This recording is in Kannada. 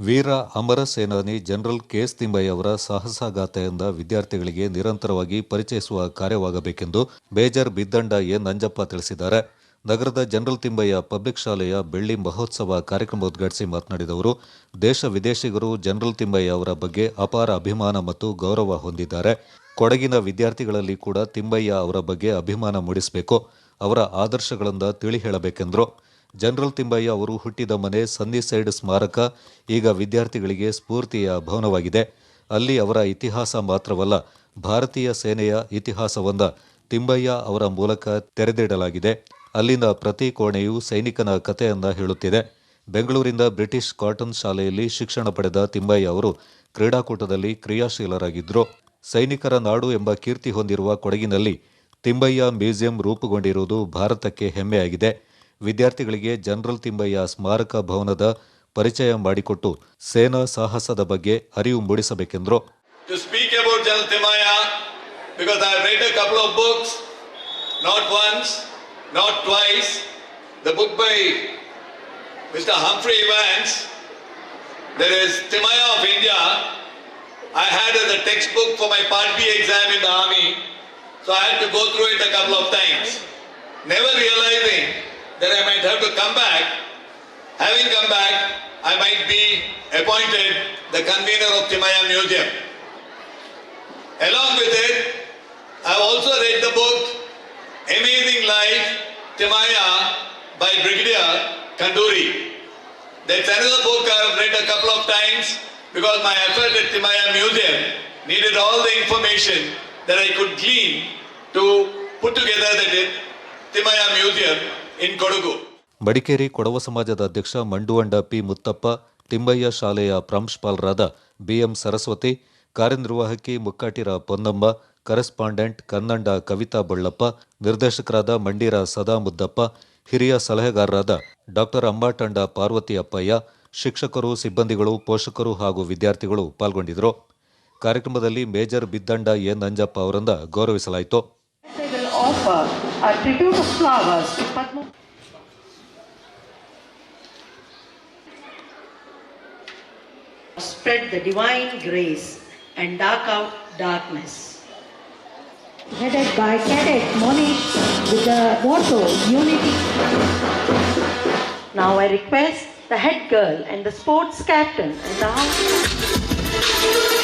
ವೀರ ಅಮರ ಸೇನಾನಿ ಜನರಲ್ ಕೆಎಸ್ ತಿಂಬಯ್ಯ ಅವರ ಸಾಹಸಗಾಥೆಯಿಂದ ವಿದ್ಯಾರ್ಥಿಗಳಿಗೆ ನಿರಂತರವಾಗಿ ಪರಿಚಯಿಸುವ ಕಾರ್ಯವಾಗಬೇಕೆಂದು ಬೇಜರ್ ಬಿದ್ದಂಡ ಎ. ನಂಜಪ್ಪ ತಿಳಿಸಿದ್ದಾರೆ. ನಗರದ ಜನರಲ್ ತಿಂಬಯ್ಯ ಪಬ್ಲಿಕ್ ಶಾಲೆಯ ಬೆಳ್ಳಿ ಮಹೋತ್ಸವ ಕಾರ್ಯಕ್ರಮ ಉದ್ಘಾಟಿಸಿ ಮಾತನಾಡಿದ ಅವರು ದೇಶ ವಿದೇಶಿಗರು ಜನರಲ್ ತಿಂಬಯ್ಯ ಅವರ ಬಗ್ಗೆ ಅಪಾರ ಅಭಿಮಾನ ಮತ್ತು ಗೌರವ ಹೊಂದಿದ್ದಾರೆ. ಕೊಡಗಿನ ವಿದ್ಯಾರ್ಥಿಗಳಲ್ಲಿ ಕೂಡ ತಿಂಬಯ್ಯ ಅವರ ಬಗ್ಗೆ ಅಭಿಮಾನ ಮೂಡಿಸಬೇಕು, ಅವರ ಆದರ್ಶಗಳಿಂದ ತಿಳಿ ಹೇಳಬೇಕೆಂದರು. ಜನರಲ್ ತಿಂಬಯ್ಯ ಅವರು ಹುಟ್ಟಿದ ಮನೆ ಸನ್ನಿಸೈಡ್ ಸ್ಮಾರಕ ಈಗ ವಿದ್ಯಾರ್ಥಿಗಳಿಗೆ ಸ್ಫೂರ್ತಿಯ ಭವನವಾಗಿದೆ. ಅಲ್ಲಿ ಅವರ ಇತಿಹಾಸ ಮಾತ್ರವಲ್ಲ, ಭಾರತೀಯ ಸೇನೆಯ ಇತಿಹಾಸವೊಂದ ತಿಂಬಯ್ಯ ಅವರ ಮೂಲಕ ತೆರೆದಿಡಲಾಗಿದೆ. ಅಲ್ಲಿನ ಪ್ರತಿ ಕೋಣೆಯೂ ಸೈನಿಕನ ಕಥೆಯನ್ನ ಹೇಳುತ್ತಿದೆ. ಬೆಂಗಳೂರಿನ ಬ್ರಿಟಿಷ್ ಕಾಟನ್ ಶಾಲೆಯಲ್ಲಿ ಶಿಕ್ಷಣ ಪಡೆದ ತಿಮ್ಮಯ್ಯ ಅವರು ಕ್ರೀಡಾಕೂಟದಲ್ಲಿ ಕ್ರಿಯಾಶೀಲರಾಗಿದ್ದರು ಸೈನಿಕರ ನಾಡು ಎಂಬ ಕೀರ್ತಿ ಹೊಂದಿರುವ ಕೊಡಗಿನಲ್ಲಿ ತಿಮ್ಮಯ್ಯ ಮ್ಯೂಸಿಯಂ ರೂಪುಗೊಂಡಿರುವುದು ಭಾರತಕ್ಕೆ ಹೆಮ್ಮೆಯಾಗಿದೆ. ವಿದ್ಯಾರ್ಥಿಗಳಿಗೆ ಜನರಲ್ ತಿಮ್ಮಯ್ಯ ಸ್ಮಾರಕ ಭವನದ ಪರಿಚಯ ಮಾಡಿಕೊಟ್ಟು ಸೇನಾ ಸಾಹಸದ ಬಗ್ಗೆ ಅರಿವು ಮೂಡಿಸಬೇಕೆಂದರು. I had as a textbook for my Part B exam in the army, so I had to go through it a couple of times, never realizing that I might have to come back. Having come back, I might be appointed the convener of Timaya Museum. Along with it, I've also read the book Amazing Life Timaya by Brigadier Kanduri. That's another book I've read a couple of times because my effort at Timaya Museum needed all the information that I could glean to put together the Timaya Museum in Kodagu. Madikeri Kodava ಸಮಾಜದ ಅಧ್ಯಕ್ಷ ಮಂಡುವಂಡ ಪಿ ಮುತ್ತಪ್ಪ ತಿಮ್ಮಯ್ಯ ಶಾಲೆಯ ಪ್ರಾಂಶುಪಾಲರಾದ ಬಿಎಂ ಸರಸ್ವತಿ ಕಾರ್ಯನಿರ್ವಾಹಕಿ ಮುಕ್ಕಾಟಿರ ಪೊನ್ನಮ್ಮ ಕರೆಸ್ಪಾಂಡೆಂಟ್ ಕನ್ನಂಡ ಕವಿತಾ ಬಳ್ಳಪ್ಪ ನಿರ್ದೇಶಕರಾದ ಮಂಡೀರ ಸದಾ ಮುದ್ದಪ್ಪ ಹಿರಿಯ ಸಲಹೆಗಾರರಾದ ಡಾಕ್ಟರ್ ಅಂಬಾಟಂಡ ಪಾರ್ವತಿ ಅಪ್ಪಯ್ಯ ಶಿಕ್ಷಕರು ಸಿಬ್ಬಂದಿಗಳು ಪೋಷಕರು ಹಾಗೂ ವಿದ್ಯಾರ್ಥಿಗಳು ಪಾಲ್ಗೊಂಡಿದ್ದರು. ಕಾರ್ಯಕ್ರಮದಲ್ಲಿ ಮೇಜರ್ ಬಿದ್ದಂಡ ಎ ನಂಜಪ್ಪ ಅವರಿಂದ ಗೌರವಿಸಲಾಯಿತು. A tribute of flowers to Padma. Spread the divine grace and dark out darkness. headed by Cadet Monish with the motto Unity. Now I request the head girl and the sports captain and the house.